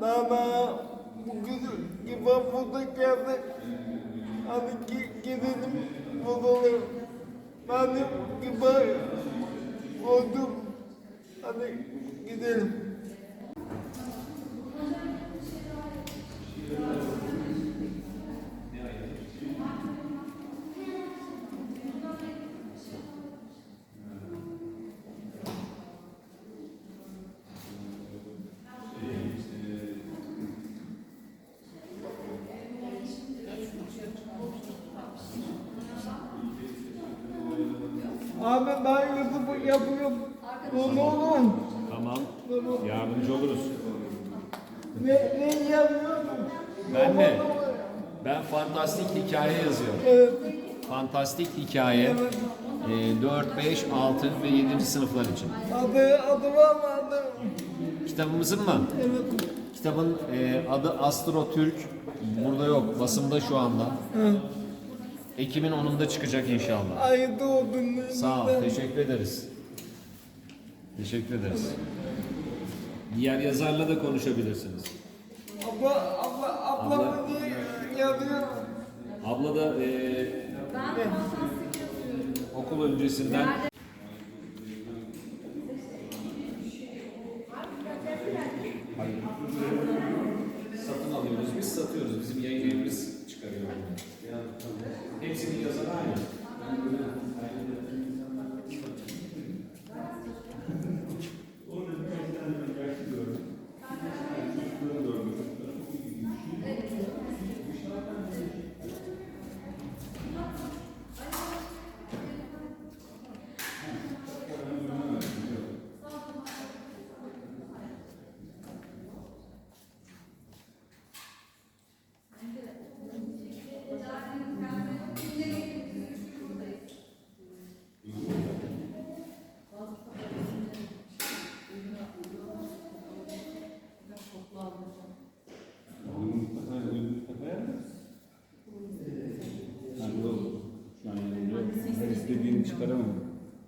Baba bugün burada geldik. Hadi gi- gidelim bulalım. Ben de gibi oldum. Hadi gidelim. Abi ben YouTube'u yapıyorum. Ne olur? Tamam. Yardımcı oluruz. Ne, ne yapıyorum? Ben mi? Ben fantastik hikaye yazıyorum. Evet. Fantastik hikaye. e, 4, 5, 6 ve 7. sınıflar için. Adı, adı var mı adı? Kitabımızın mı? Evet. Kitabın e, adı Astro Türk. Burada yok. Basımda şu anda. Ekim'in 10'unda çıkacak inşallah. Ay doğdun. Sağ ol. Teşekkür ederiz. Teşekkür ederiz. Diğer yazarla da konuşabilirsiniz. Abla, abla, abla, Abla. mı diye yazıyor. Abla da e, okul öncesinden Hepsinin yazarı aynı. Şu an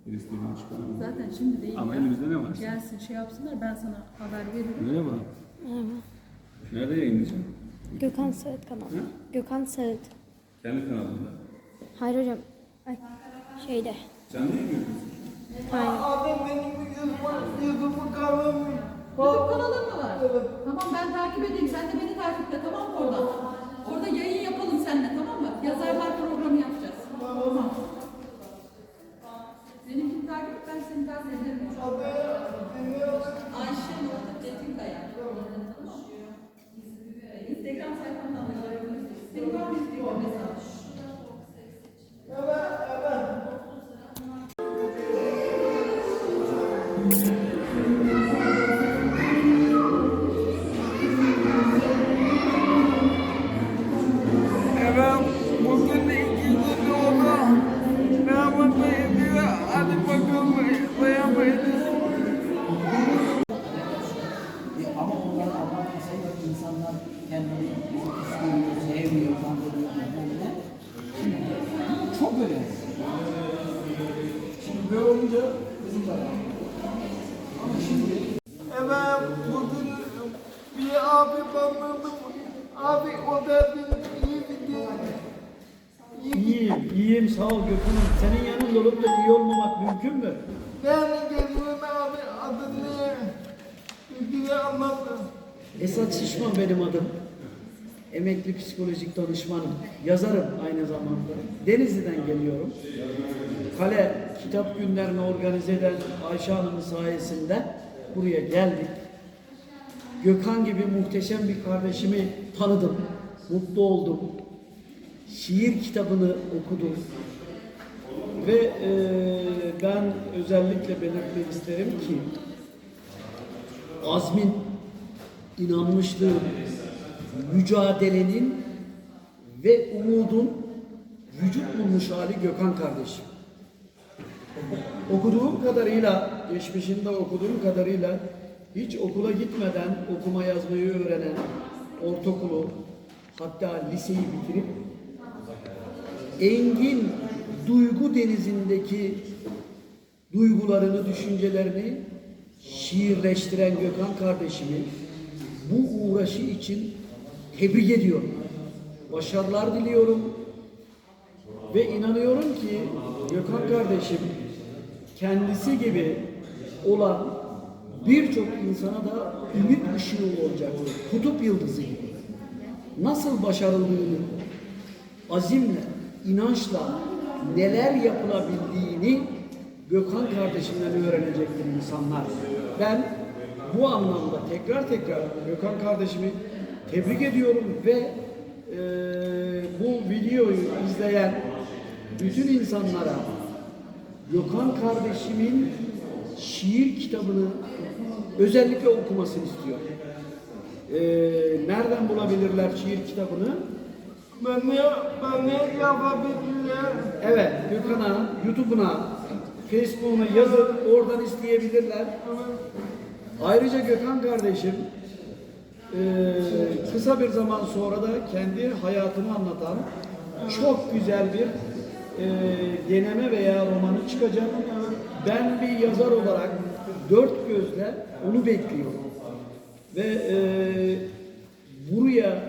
İstediğini çıkaramam. Zaten şimdi değil. Ama ya. elimizde ne var? Gelsin şey yapsınlar ben sana haber veririm. Merhaba. Merhaba. Nerede yayınlayacağım? Gökhan Sağıt kanalı. Hı? Gökhan Sağıt. Kendi kanalımda. Hayır hocam. Ay, şeyde. Sen ne yapıyorsun? Aynen. Abi benim YouTube'u, YouTube'u kanalı. YouTube kanalın mı var? Tamam ben takip edeyim. Sen de beni takip et tamam mı oradan? Önemli. Şimdi böyle olunca bizim de. Ama şimdi Evet, bugün bir abi anladım. Abi o da benim iyi bir bir İyiyim, iyiyim sağ ol Gökhan'ım. Senin yanında olup da iyi olmamak mümkün mü? Ben geliyorum abi adı ne? Bir anlattım. Esat Şişman benim adım. Emekli psikolojik danışmanım. Yazarım aynı zamanda. Denizli'den geliyorum. Kale kitap günlerini organize eden Ayşe Hanım'ın sayesinde buraya geldik. Gökhan gibi muhteşem bir kardeşimi tanıdım. Mutlu oldum. Şiir kitabını okudum. Ve eee, ben özellikle belirtmek isterim ki azmin, inanmışlığın, mücadelenin ve umudun vücut bulmuş hali Gökhan kardeşim. Okuduğum kadarıyla, geçmişinde okuduğum kadarıyla hiç okula gitmeden okuma yazmayı öğrenen, ortaokulu hatta liseyi bitirip engin duygu denizindeki duygularını, düşüncelerini şiirleştiren Gökhan kardeşimi bu uğraşı için tebrik ediyorum. Başarılar diliyorum. Ve inanıyorum ki Gökhan kardeşim kendisi gibi olan birçok insana da ümit ışığı olacaktır. Kutup yıldızı gibi. Nasıl başarıldığını azimle, inançla neler yapılabildiğini Gökhan kardeşimden öğrenecektir insanlar. Ben bu anlamda tekrar tekrar Gökhan kardeşimi tebrik ediyorum ve eee, bu videoyu izleyen bütün insanlara Gökhan kardeşimin şiir kitabını özellikle okumasını istiyorum. Eee, nereden bulabilirler şiir kitabını? Beni, beni yapabilirler. Evet, Gökhan'a, YouTube'una, Facebook'una yazın, oradan isteyebilirler. Ayrıca Gökhan kardeşim eee, kısa bir zaman sonra da kendi hayatını anlatan çok güzel bir eee, deneme veya romanı çıkacak. Ben bir yazar olarak dört gözle onu bekliyorum. Ve eee, buraya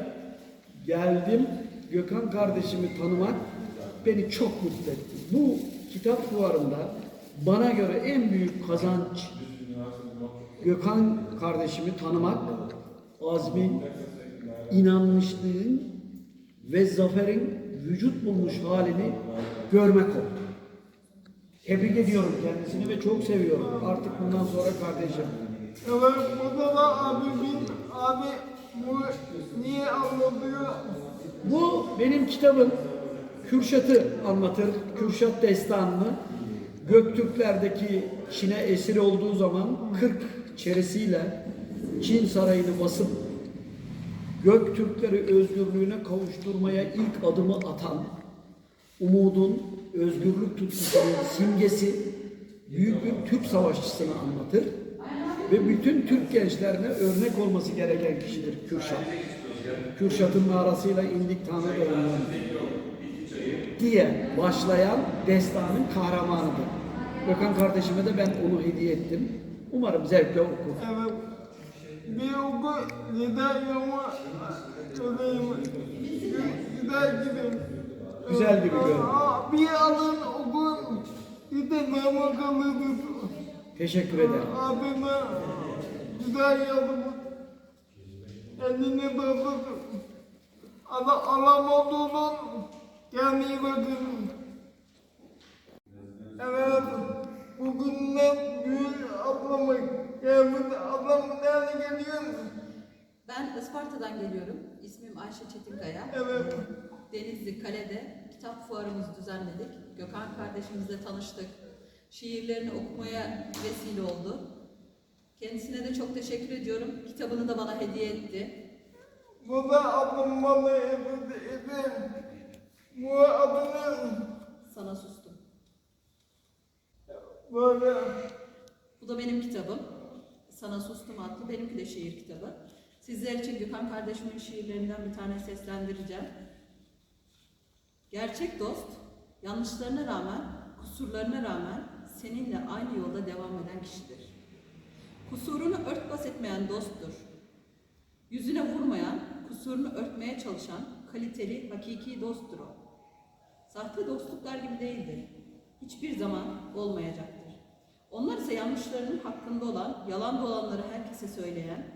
geldim. Gökhan kardeşimi tanımak beni çok mutlu etti. Bu kitap fuarında bana göre en büyük kazanç Gökhan kardeşimi tanımak, azmin, inanmışlığın ve zaferin vücut bulmuş halini görmek oldu. Tebrik ediyorum kendisini ve çok seviyorum. Artık bundan sonra kardeşim. Evet, da abimin, abi bu niye anlatıyor? Bu benim kitabım. Kürşat'ı anlatır. Kürşat destanını. Göktürklerdeki Çin'e esir olduğu zaman 40 çeresiyle Çin sarayını basıp Göktürkleri özgürlüğüne kavuşturmaya ilk adımı atan umudun, özgürlük tutkusunun simgesi büyük bir Türk savaşçısını anlatır ve bütün Türk gençlerine örnek olması gereken kişidir Kürşat. Kürşat'ın mağarasıyla indik Tanrı Dağı'ndan diye başlayan destanın kahramanıdır. Gökhan kardeşime de ben onu hediye ettim. Umarım zevkle okur. Evet. Bir oku gider yoluma söyleyeyim. Gider gidin. Güzel gibi görünüyor. Bir alın okun. Bir de nama kalırdı. Teşekkür ederim. Abime güzel yardım. Eline bakın. Allah Allah olun. Kendine bakın. Evet. Bugünden büyük ablamı gelmedi. Ablam nerede geliyor? Ben Isparta'dan geliyorum. İsmim Ayşe Çetinkaya. Evet. Denizli Kale'de kitap fuarımızı düzenledik. Gökhan kardeşimizle tanıştık. Şiirlerini okumaya vesile oldu. Kendisine de çok teşekkür ediyorum. Kitabını da bana hediye etti. Bu da ablam evde evde. Bu adını Sana sustum. böyle Bu da benim kitabım. Sana Sustum adlı benimki de şiir kitabı. Sizler için Gökhan kardeşimin şiirlerinden bir tane seslendireceğim. Gerçek dost, yanlışlarına rağmen, kusurlarına rağmen seninle aynı yolda devam eden kişidir. Kusurunu örtbas etmeyen dosttur. Yüzüne vurmayan, kusurunu örtmeye çalışan kaliteli, hakiki dosttur o. Sahte dostluklar gibi değildir. Hiçbir zaman olmayacaktır. Onlar ise yanlışlarının hakkında olan, yalan dolanları herkese söyleyen,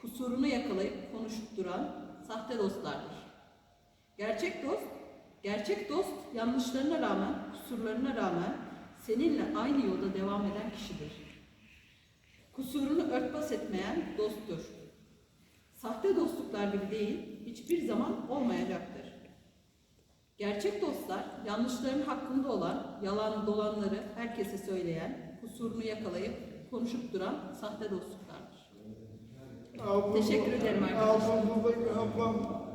kusurunu yakalayıp konuşup duran sahte dostlardır. Gerçek dost, gerçek dost yanlışlarına rağmen, kusurlarına rağmen seninle aynı yolda devam eden kişidir. Kusurunu örtbas etmeyen dosttur. Sahte dostluklar gibi değil, hiçbir zaman olmayacaktır. Gerçek dostlar, yanlışların hakkında olan, yalan dolanları herkese söyleyen, kusurunu yakalayıp konuşup duran sahte dostluklardır. ablam. Teşekkür ederim arkadaşlar. Ablam.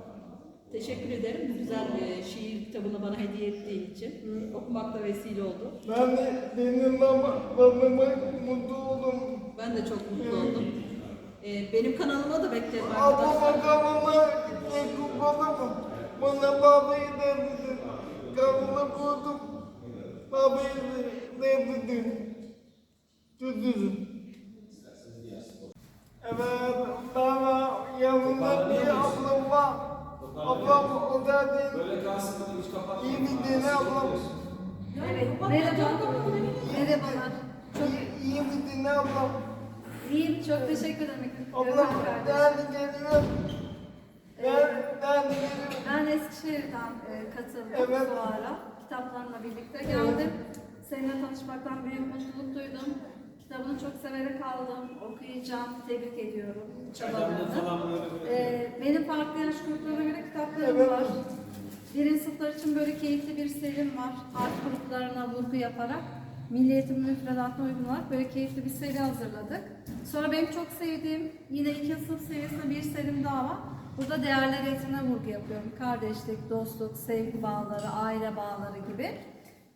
Teşekkür ederim bu güzel e, şiir kitabını bana hediye ettiği için. Okumakta vesile oldu. Ben de tanımak mutlu oldum. Ben de çok mutlu oldum. E, benim kanalıma da beklerim Ablama arkadaşlar. kanına yakın oldum. Bana babayı devredin. Kanına koydum. Babayı devredin. Tutuyorum. Evet, baba yanına Ablam o da değil. İyi bir dene ablam. Merhaba. Merhabalar. Çok İyi bir dene ablam. iyiyim. Çok teşekkür ederim. Ablam Gökhan kardeşim. nerede geliyor? Nerede, nerede geliyor? Ben Eskişehir'den e, katıldım Evet. fuara. Kitaplarımla birlikte geldim. Seninle tanışmaktan büyük mutluluk duydum. Kitabını çok severek aldım. Okuyacağım. Tebrik ediyorum çabalarını. E, benim farklı yaş gruplarına göre kitaplarım Evet. var. Birinci sınıflar için böyle keyifli bir serim var. Art gruplarına vurgu yaparak Milli Eğitim müfredatına uygun olarak böyle keyifli bir seri hazırladık. Sonra benim çok sevdiğim yine ikinci sınıf seviyesinde bir serim daha var. Burada değerler eğitimine vurgu yapıyorum. Kardeşlik, dostluk, sevgi bağları, aile bağları gibi.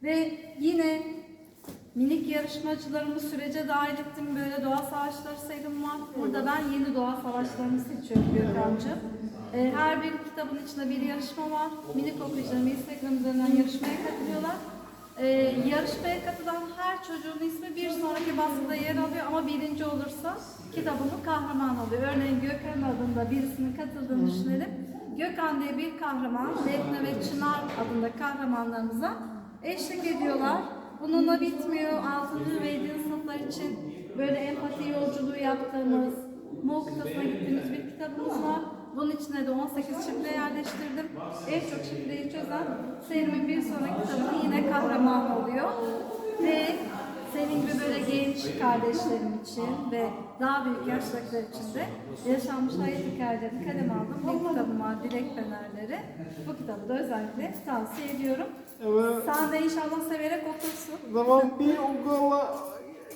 Ve yine minik yarışmacılarımı sürece dahil ettim. Böyle doğa savaşları serim var. Burada ben yeni doğa savaşlarını seçiyorum Gökhan'cığım. Ee, her bir kitabın içinde bir yarışma var. Minik okuyucularım Instagram üzerinden yarışmaya katılıyorlar. Ee, yarışmaya katılan her çocuğun ismi bir sonraki baskıda yer alıyor ama birinci olursa kitabının kahramanı oluyor. Örneğin Gökhan adında birisinin katıldığını düşünelim. Gökhan diye bir kahraman, Defne ve Çınar adında kahramanlarımıza eşlik ediyorlar. Bununla bitmiyor. 6. ve 7. sınıflar için böyle empati yolculuğu yaptığımız, Moğol kıtasına gittiğimiz bir kitabımız var. Bunun içine de 18 şifre yerleştirdim. En çok şifreyi çözen serimin bir sonraki kitabının yine kahraman oluyor. Ve senin gibi böyle genç kardeşlerim için ve daha büyük yaştakiler için de yaşanmış hayat hikayelerini kaleme aldım. Bir kitabım var, Dilek Fenerleri. Bu kitabı da özellikle tavsiye ediyorum. Evet. Sen de inşallah severek okursun. Zaman bir okula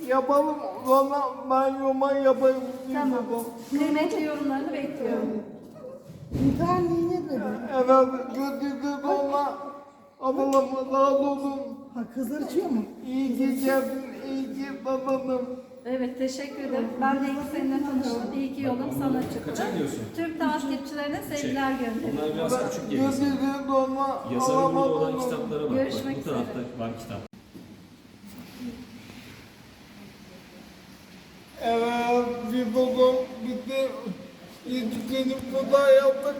yapalım. Sonra ben roman yapayım. Tamam. Kıymetli yorumlarını bekliyorum. Evet, götürdü ona. Ablam razı olsun. Ha kızlar içiyor mu? İyi geldin, iyi ki tanıdım. Evet teşekkür ederim. Ben de ilk seninle tanıştım. İyi ki yolum sana çıktı. Tüm takipçilerine sevgiler gönderiyorum. Onlar biraz küçük geliyor. Ona. Yasanın burada olan alamadım. kitaplara bak. Görüşmek bak. Bu tarafta var kitap. Evet, bir babam bitti. Yediklerini burada yaptık.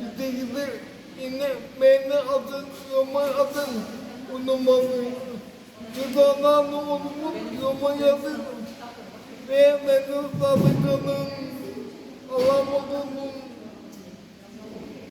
Bitti gitti. Yine beni atın, yoma atın. Unutmadım. Oğlumun yoma yazın. Ve beni sadık kalın. Alamadım.